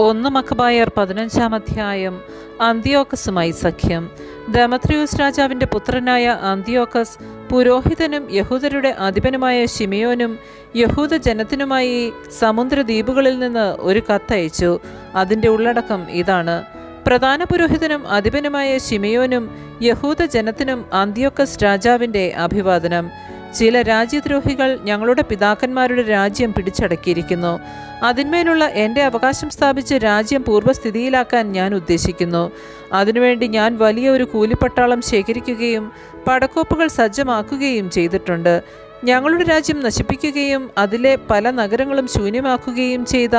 ഒന്ന് മക്കബായർ പതിനഞ്ചാം അധ്യായം അന്തിയോക്കസുമായി സഖ്യം. ദമത്രിയൂസ് രാജാവിന്റെ പുത്രനായ അന്തിയോക്കസ് പുരോഹിതനും യഹൂദരുടെ അധിപനുമായ ഷിമിയോനും യഹൂദ ജനത്തിനുമായി സമുദ്രദ്വീപുകളിൽ നിന്ന് ഒരു കത്തയച്ചു. അതിന്റെ ഉള്ളടക്കം ഇതാണ്. പ്രധാന പുരോഹിതനും അധിപനുമായ ഷിമിയോനും യഹൂദ ജനത്തിനും അന്തിയോക്കസ് രാജാവിന്റെ അഭിവാദനം. ചില രാജ്യദ്രോഹികൾ ഞങ്ങളുടെ പിതാക്കന്മാരുടെ രാജ്യം പിടിച്ചടക്കിയിരിക്കുന്നു. അതിന്മേലുള്ള എന്റെ അവകാശം സ്ഥാപിച്ച് രാജ്യം പൂർവസ്ഥിതിയിലാക്കാൻ ഞാൻ ഉദ്ദേശിക്കുന്നു. അതിനുവേണ്ടി ഞാൻ വലിയ ഒരു കൂലിപ്പട്ടാളം ശേഖരിക്കുകയും പടക്കോപ്പുകൾ സജ്ജമാക്കുകയും ചെയ്തിട്ടുണ്ട്. ഞങ്ങളുടെ രാജ്യം നശിപ്പിക്കുകയും അതിലെ പല നഗരങ്ങളും ശൂന്യമാക്കുകയും ചെയ്ത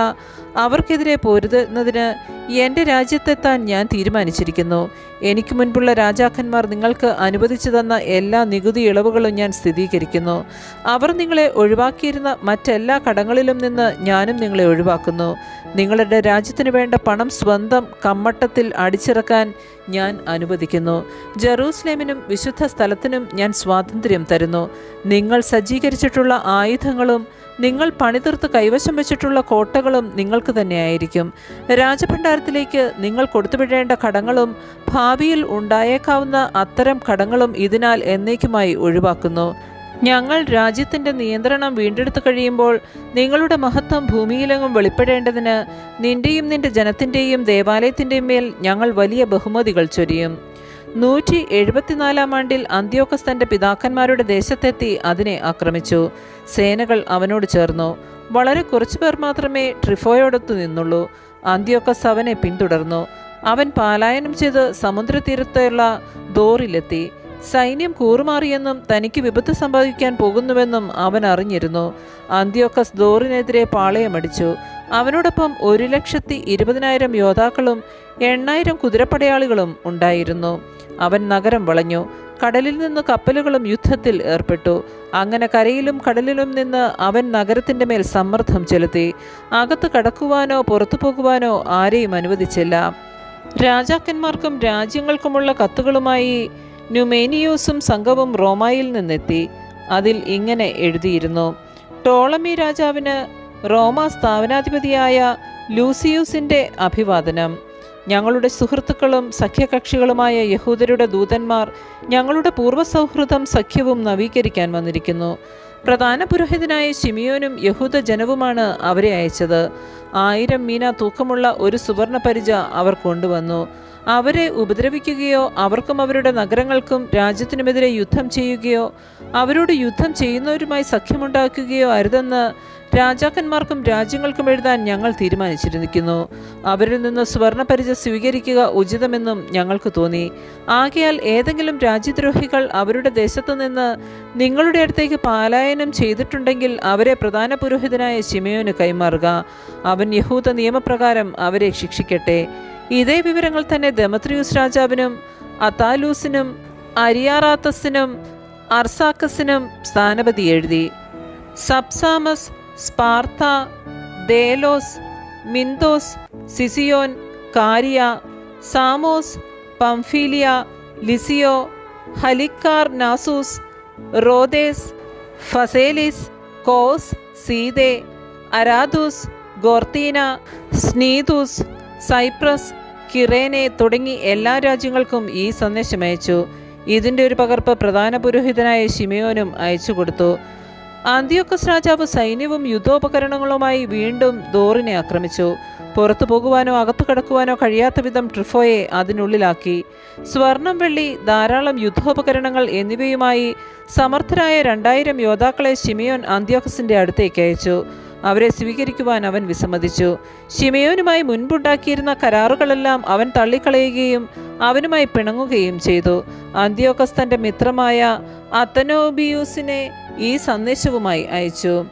അവർക്കെതിരെ പോരുന്നതിന് എന്റെ രാജ്യത്തെത്താൻ ഞാൻ തീരുമാനിച്ചിരിക്കുന്നു. എനിക്ക് മുൻപുള്ള രാജാക്കന്മാർ നിങ്ങൾക്ക് അനുവദിച്ചു തന്ന എല്ലാ നികുതി ഇളവുകളും ഞാൻ സ്ഥിരീകരിക്കുന്നു. അവർ നിങ്ങളെ ഒഴിവാക്കിയിരുന്ന മറ്റെല്ലാ കടങ്ങളിലും നിന്ന് ഞാനും നിങ്ങളെ ഒഴിവാക്കുന്നു. നിങ്ങളുടെ രാജ്യത്തിന് വേണ്ട പണം സ്വന്തം കമ്മട്ടത്തിൽ അടിച്ചിറക്കാൻ ഞാൻ അനുവദിക്കുന്നു. ജെറൂസലേമിനും വിശുദ്ധ സ്ഥലത്തിനും ഞാൻ സ്വാതന്ത്ര്യം തരുന്നു. നിങ്ങൾ സജ്ജീകരിച്ചിട്ടുള്ള ആയുധങ്ങളും നിങ്ങൾ പണിതീർത്ത് കൈവശം വെച്ചിട്ടുള്ള കോട്ടകളും നിങ്ങൾക്ക് തന്നെയായിരിക്കും. രാജഭണ്ഡാരത്തിലേക്ക് നിങ്ങൾ കൊടുത്തുവിടേണ്ട കടങ്ങളും ഭാവിയിൽ ഉണ്ടായേക്കാവുന്ന അത്തരം കടങ്ങളും ഇതിനാൽ എന്നേക്കുമായി ഒഴിവാക്കുന്നു. ഞങ്ങൾ രാജ്യത്തിന്റെ നിയന്ത്രണം വീണ്ടെടുത്തു കഴിയുമ്പോൾ നിങ്ങളുടെ മഹത്വം ഭൂമിയിലെങ്ങും വെളിപ്പെടേണ്ടതിന് നിന്റെയും നിന്റെ ജനത്തിന്റെയും ദേവാലയത്തിന്റെയും മേൽ ഞങ്ങൾ വലിയ ബഹുമതികൾ ചൊരിയും. നൂറ്റി എഴുപത്തിനാലാം ആണ്ടിൽ അന്ത്യോക്കസ് തന്റെ പിതാക്കന്മാരുടെ ദേശത്തെത്തി അതിനെ ആക്രമിച്ചു. സേനകൾ അവനോട് ചേർന്നു. വളരെ കുറച്ചു പേർ മാത്രമേ ട്രിഫോയോടൊത്തു നിന്നുള്ളൂ. അന്ത്യോക്കസ് അവനെ പിന്തുടർന്നു. അവൻ പാലായനം ചെയ്ത് സമുദ്രതീരത്തുള്ള ദോറിലെത്തി. സൈന്യം കൂറുമാറിയെന്നും തനിക്ക് വിപത്ത് സംഭവിക്കാൻ പോകുന്നുവെന്നും അവൻ അറിഞ്ഞിരുന്നു. അന്ത്യോക്കസ് ദോറിനെതിരെ പാളയമടിച്ചു. അവനോടൊപ്പം ഒരു ലക്ഷത്തി ഇരുപതിനായിരം യോദ്ധാക്കളും എണ്ണായിരം കുതിരപ്പടയാളികളും ഉണ്ടായിരുന്നു. അവൻ നഗരം വളഞ്ഞു. കടലിൽ നിന്ന് കപ്പലുകളും യുദ്ധത്തിൽ ഏർപ്പെട്ടു. അങ്ങനെ കരയിലും കടലിലും നിന്ന് അവൻ നഗരത്തിന്റെ മേൽ സമ്മർദ്ദം ചെലുത്തി. അകത്ത് കടക്കുവാനോ പുറത്തു പോകുവാനോ ആരെയും അനുവദിച്ചില്ല. രാജാക്കന്മാർക്കും രാജ്യങ്ങൾക്കുമുള്ള കത്തുകളുമായി ന്യൂമേനിയൂസും സംഘവും റോമായിൽ നിന്നെത്തി. അതിൽ ഇങ്ങനെ എഴുതിയിരുന്നു. ടോളമി രാജാവിന് റോമ സ്ഥാപനാധിപതിയായ ലൂസിയൂസിന്റെ അഭിവാദനം. ഞങ്ങളുടെ സുഹൃത്തുക്കളും സഖ്യകക്ഷികളുമായ യഹൂദരുടെ ദൂതന്മാർ ഞങ്ങളുടെ പൂർവസൗഹൃദം സഖ്യവും നവീകരിക്കാൻ വന്നിരിക്കുന്നു. പ്രധാന പുരോഹിതനായ ഷിമിയോനും യഹൂദ ജനവുമാണ് അവരെ അയച്ചത്. ആയിരം മീന തൂക്കമുള്ള ഒരു സുവർണ പരിച അവർ കൊണ്ടുവന്നു. അവരെ ഉപദ്രവിക്കുകയോ അവർക്കും അവരുടെ നഗരങ്ങൾക്കും രാജ്യത്തിനുമെതിരെ യുദ്ധം ചെയ്യുകയോ അവരോട് യുദ്ധം ചെയ്യുന്നവരുമായി സഖ്യമുണ്ടാക്കുകയോ അരുതെന്ന് രാജാക്കന്മാർക്കും രാജ്യങ്ങൾക്കും എഴുതാൻ ഞങ്ങൾ തീരുമാനിച്ചിരിക്കുന്നു. അവരിൽ നിന്ന് സുവർണ പരിച സ്വീകരിക്കുക ഉചിതമെന്നും ഞങ്ങൾക്ക് തോന്നി. ആകയാൽ ഏതെങ്കിലും രാജ്യദ്രോഹികൾ അവരുടെ ദേശത്തു നിന്ന് നിങ്ങളുടെ അടുത്തേക്ക് പാലായനം ചെയ്തിട്ടുണ്ടെങ്കിൽ അവരെ പ്രധാന പുരോഹിതനായ ശിമയോന് കൈമാറുക. അവൻ യഹൂദ നിയമപ്രകാരം അവരെ ശിക്ഷിക്കട്ടെ. ഇതേ വിവരങ്ങൾ തന്നെ ദമത്രിയൂസ് രാജാവിനും അതാലൂസിനും അരിയാറാത്തസിനും അർസാക്കസിനും സ്ഥാനപതി എഴുതി. Sampsames Sparta Delos Myndos Sicyon Caria Samos Pamphylia Lycia Halicarnassus Rhodes Phaselis Cos Side Aradus Gortyna Cnidus Cyprus Cyrene തുടങ്ങി എല്ലാ രാജ്യങ്ങൾക്കും ഈ സന്ദേശം അയച്ചു ഇതിന്റെ ഒരു പകർപ്പ് പ്രധാന പുരോഹിതനായ ഷിമിയോനും അയച്ചു കൊടുത്തു ആന്തിയോക്കസ് രാജാവ് സൈന്യവും യുദ്ധോപകരണങ്ങളുമായി വീണ്ടും ദോറിനെ ആക്രമിച്ചു. പുറത്തു പോകുവാനോ അകത്തു കടക്കുവാനോ കഴിയാത്ത വിധം ട്രിഫോയെ അതിനുള്ളിലാക്കി. സ്വർണം വെള്ളി ധാരാളം യുദ്ധോപകരണങ്ങൾ എന്നിവയുമായി സമർത്ഥരായ രണ്ടായിരം യോദ്ധാക്കളെ ഷിമിയോൻ ആന്ത്യോക്കസിന്റെ അടുത്തേക്ക് അയച്ചു. അവരെ സ്വീകരിക്കുവാൻ അവൻ വിസമ്മതിച്ചു. ഷിമയോനുമായി മുൻപുണ്ടാക്കിയിരുന്ന കരാറുകളെല്ലാം അവൻ തള്ളിക്കളയുകയും അവനുമായി പിണങ്ങുകയും ചെയ്തു. അന്ത്യോക്കസ് തന്റെ മിത്രമായ അത്തനോബിയൂസിനെ ഈ സന്ദേശവുമായി അയച്ചു.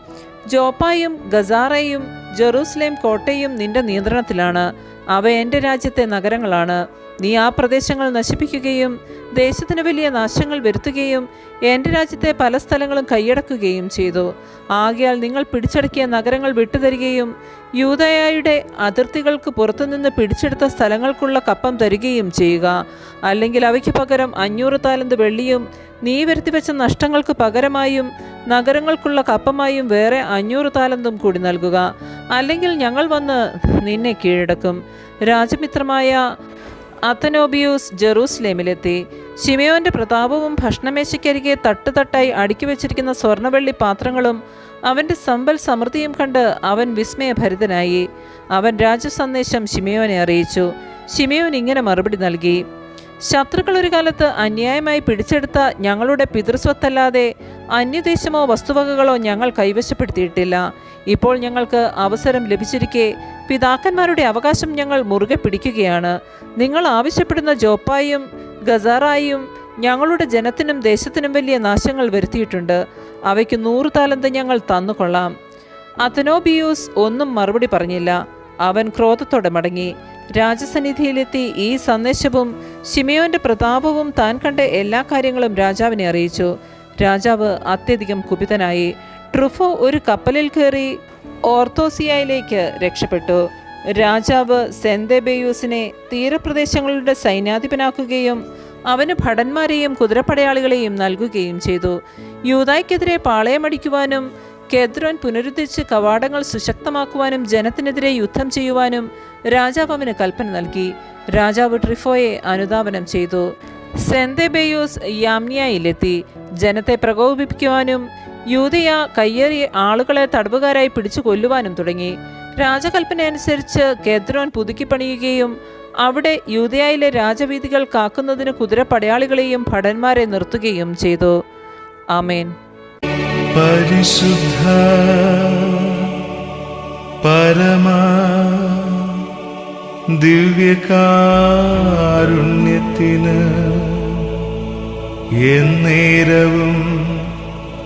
ജോപ്പായും ഗസാറയും ജെറൂസലേം കോട്ടയും നിന്റെ നിയന്ത്രണത്തിലാണ്. അവ എന്റെ രാജ്യത്തെ നഗരങ്ങളാണ്. നീ ആ പ്രദേശങ്ങൾ നശിപ്പിക്കുകയും ദേശത്തിന് വലിയ നാശങ്ങൾ വരുത്തുകയും എന്റെ രാജ്യത്തെ പല സ്ഥലങ്ങളും കൈയടക്കുകയും ചെയ്തു. ആകയാൽ നിങ്ങൾ പിടിച്ചടക്കിയ നഗരങ്ങൾ വിട്ടുതരികയും യൂതയായുടെ അതിർത്തികൾക്ക് പുറത്തുനിന്ന് പിടിച്ചെടുത്ത സ്ഥലങ്ങൾക്കുള്ള കപ്പം തരികയും ചെയ്യുക. അല്ലെങ്കിൽ അവയ്ക്ക് പകരം അഞ്ഞൂറ് താലന്ത് വെള്ളിയും നീ വരുത്തിവെച്ച നഷ്ടങ്ങൾക്ക് പകരമായും നഗരങ്ങൾക്കുള്ള കപ്പമായും വേറെ അഞ്ഞൂറ് താലന്തും കൂടി നൽകുക. അല്ലെങ്കിൽ ഞങ്ങൾ വന്ന് നിന്നെ കീഴടക്കും. രാജമിത്രമായ അത്തനോബിയൂസ് ജെറൂസലേമിലെത്തി. ഷിമയോന്റെ പ്രതാപവും ഭക്ഷണമേശയ്ക്കരികെ തട്ടുതട്ടായി അടുക്കി വെച്ചിരിക്കുന്ന സ്വർണവെള്ളി പാത്രങ്ങളും അവന്റെ സമ്പൽ സമൃദ്ധിയും കണ്ട് അവൻ വിസ്മയഭരിതനായി. അവൻ രാജസന്ദേശം ഷിമയോനെ അറിയിച്ചു. ഷിമയോൻ ഇങ്ങനെ മറുപടി നൽകി ശത്രുക്കൾ ഒരു കാലത്ത് അന്യായമായി പിടിച്ചെടുത്ത ഞങ്ങളുടെ പിതൃസ്വത്തല്ലാതെ അന്യദേശമോ വസ്തുവകകളോ ഞങ്ങൾ കൈവശപ്പെടുത്തിയിട്ടില്ല. ഇപ്പോൾ ഞങ്ങൾക്ക് അവസരം ലഭിച്ചിരിക്കെ പിതാക്കന്മാരുടെ അവകാശം ഞങ്ങൾ മുറുകെ പിടിക്കുകയാണ്. നിങ്ങൾ ആവശ്യപ്പെടുന്ന ജോപ്പായും ഗസാറായും ഞങ്ങളുടെ ജനത്തിനും ദേശത്തിനും വലിയ നാശങ്ങൾ വരുത്തിയിട്ടുണ്ട്. അവയ്ക്ക് നൂറ് താലന്ത് ഞങ്ങൾ തന്നുകൊള്ളാം. അത്തനോബിയൂസ് ഒന്നും മറുപടി പറഞ്ഞില്ല. അവൻ ക്രോധത്തോടെ മടങ്ങി. രാജസന്നിധിയിലെത്തി ഈ സന്ദേശവും ഷിമയോന്റെ പ്രതാപവും താൻ കണ്ട എല്ലാ കാര്യങ്ങളും രാജാവിനെ അറിയിച്ചു. രാജാവ് അത്യധികം കുപിതനായി. ട്രുഫോ ഒരു കപ്പലിൽ കയറി ഓർത്തോസിയയിലേക്ക് രക്ഷപ്പെട്ടു. രാജാവ് സെന്തേബേയൂസിനെ തീരപ്രദേശങ്ങളുടെ സൈന്യാധിപനാക്കുകയും അവന് ഭടന്മാരെയും കുതിരപ്പടയാളികളെയും നൽകുകയും ചെയ്തു. യൂതായ്ക്കെതിരെ പാളയമടിക്കുവാനും കെദ്രോൻ പുനരുദ്ധിച്ച് കവാടങ്ങൾ സുശക്തമാക്കുവാനും ജനത്തിനെതിരെ യുദ്ധം ചെയ്യുവാനും രാജാവ് അവന് കൽപ്പന നൽകി. രാജാവ് ട്രിഫോയെ അനുദാപനം ചെയ്തു. സെന്തേബേയൂസ് യാമ്നിയയിലെത്തി. ജനത്തെ പ്രകോപിപ്പിക്കുവാനും യൂതയ കയ്യേറി ആളുകളെ തടവുകാരായി പിടിച്ചു കൊല്ലുവാനും തുടങ്ങി. രാജകൽപ്പന അനുസരിച്ച് കെദ്രോൻ പുതുക്കിപ്പണിയുകയും അവിടെ യൂതയായിലെ രാജവീതികൾ കാക്കുന്നതിന് കുതിരപ്പടയാളികളെയും ഭടന്മാരെ നിർത്തുകയും ചെയ്തു. ആമേൻ. പരിശുദ്ധ പരമാ ദിവ്യകാരുണ്യത്തിന് എന്നേരവും